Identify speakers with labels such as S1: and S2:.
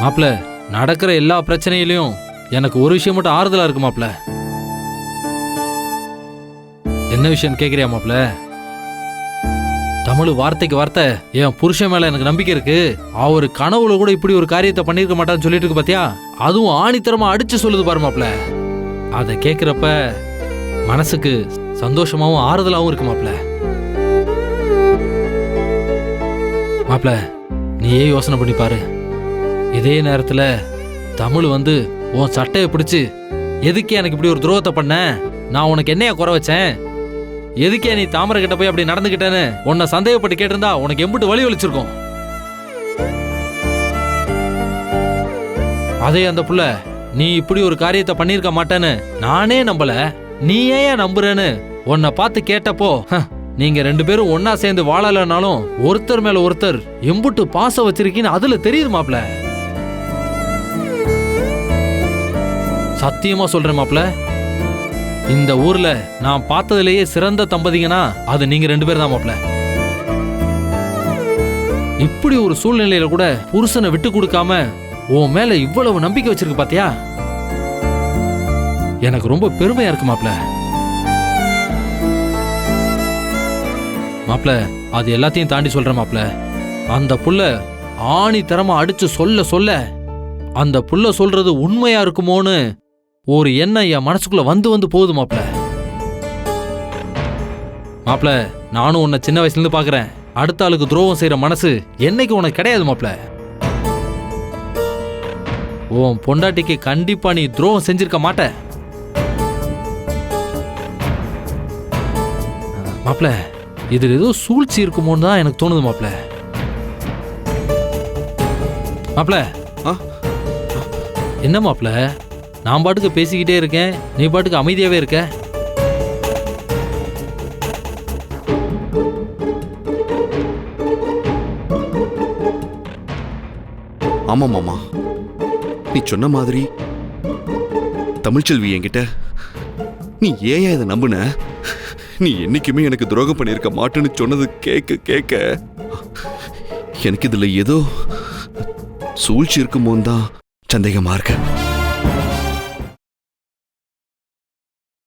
S1: மாப்ள நடக்கிற எல்லா பிரச்சனையிலையும் எனக்கு ஒரு விஷயம் மட்டும் ஆறுதலா இருக்கு மாப்ள. என்ன விஷயம் கேக்குறியா மாப்ள? தமிழ் வார்த்தைக்கு வார்த்தை என் புருஷன் மேல எனக்கு நம்பிக்கை இருக்கு. அவர் கனவுல கூட இப்படி ஒரு காரியத்தை பண்ணிருக்க மாட்டான்னு சொல்லிட்டு இருக்கு பாத்தியா? அதுவும் ஆணித்தரமா அடிச்சு சொல்லுது பாரு மாப்ள. அதை கேக்குறப்ப மனசுக்கு சந்தோஷமாவும் ஆறுதலாகவும் இருக்கு மாப்ள. மாப்ள நீயே யோசனை பண்ணி பாரு. இதே நேரத்தில் தமிழ் வந்து உன் சட்டையை பிடிச்சி எதுக்கே எனக்கு இப்படி ஒரு துரோகத்தை பண்ண? நான் உனக்கு என்னைய குறை வச்சேன்? எதுக்கே நீ தாமரை கிட்ட போய் அப்படி நடந்துக்கிட்டேன்னு உன்னை சந்தேகப்பட்டு கேட்டிருந்தா உனக்கு எம்பிட்டு வழி வலிச்சிருக்கும் அதே அந்த புள்ள நீ இப்படி ஒரு காரியத்தை பண்ணியிருக்க மாட்டேன்னு நானே நம்பல. நீ ஏன் நம்புறேன்னு உன்னை பார்த்து கேட்டப்போ நீங்க ரெண்டு பேரும் ஒன்னா சேர்ந்து வாழலைனாலும் ஒருத்தர் மேல ஒருத்தர் எம்புட்டு பாசம் வச்சிருக்கீன்னு அதுல தெரியுது மாப்ள சத்தியமா சொல்றேன் மாப்ள இந்த ஊர்ல நான் பார்த்ததுலேயே சிறந்த தம்பதிங்கன்னா அது நீங்க ரெண்டு பேர் தான் மாப்ள இப்படி ஒரு சூழ்நிலையில கூட புருஷனை விட்டு கொடுக்காம உன் மேல இவ்வளவு நம்பிக்கை வச்சிருக்கு பாத்தியா? எனக்கு ரொம்ப பெருமையா இருக்கு மாப்ள மாப்ள அது எல்லாத்தையும் தாண்டி சொல்றேன் மாப்ள அந்த புள்ள ஆணி தரமா அடிச்சு சொல்ல சொல்ல அந்த புள்ள சொல்றது உண்மையா இருக்குமோன்னு ஒரு எண்ணம் என் மனசுக்குள்ள வந்து வந்து போகுது மாப்ள. மாப்ள நானும் உன்னை சின்ன வயசுல இருந்து பாக்குறேன். அடுத்த ஆளுக்கு துரோகம் செய்யற மனசு என்னைக்கு உனக்கு கிடையாது மாப்ள. உன் பொண்டாட்டிக்கு கண்டிப்பா நீ துரோகம் செஞ்சிருக்க மாட்ட. மாப்ள இதுல ஏதோ சூழ்ச்சி இருக்குமோன்னு தான் எனக்கு தோணுது மாப்ள.
S2: ஆ?
S1: என்ன மாப்ள? நான் பாட்டுக்கு பேசிக்கிட்டே இருக்கேன். நீ பாட்டுக்கு அமைதியாகவே இருக்க.
S2: ஆமா மாமா. நீ சொன்ன மாதிரி தமிழ்ச்செல்வி என்கிட்ட நீ ஏன் இதை நம்புன? நீ என்னைக்குமே எனக்கு துரோகம் பண்ணியிருக்க மாட்டேன்னு சொன்னது கேட்க கேட்க எனக்கு இதில் ஏதோ சூழ்ச்சி இருக்குமோன்னு தான் சந்தேகமாக இருக்க.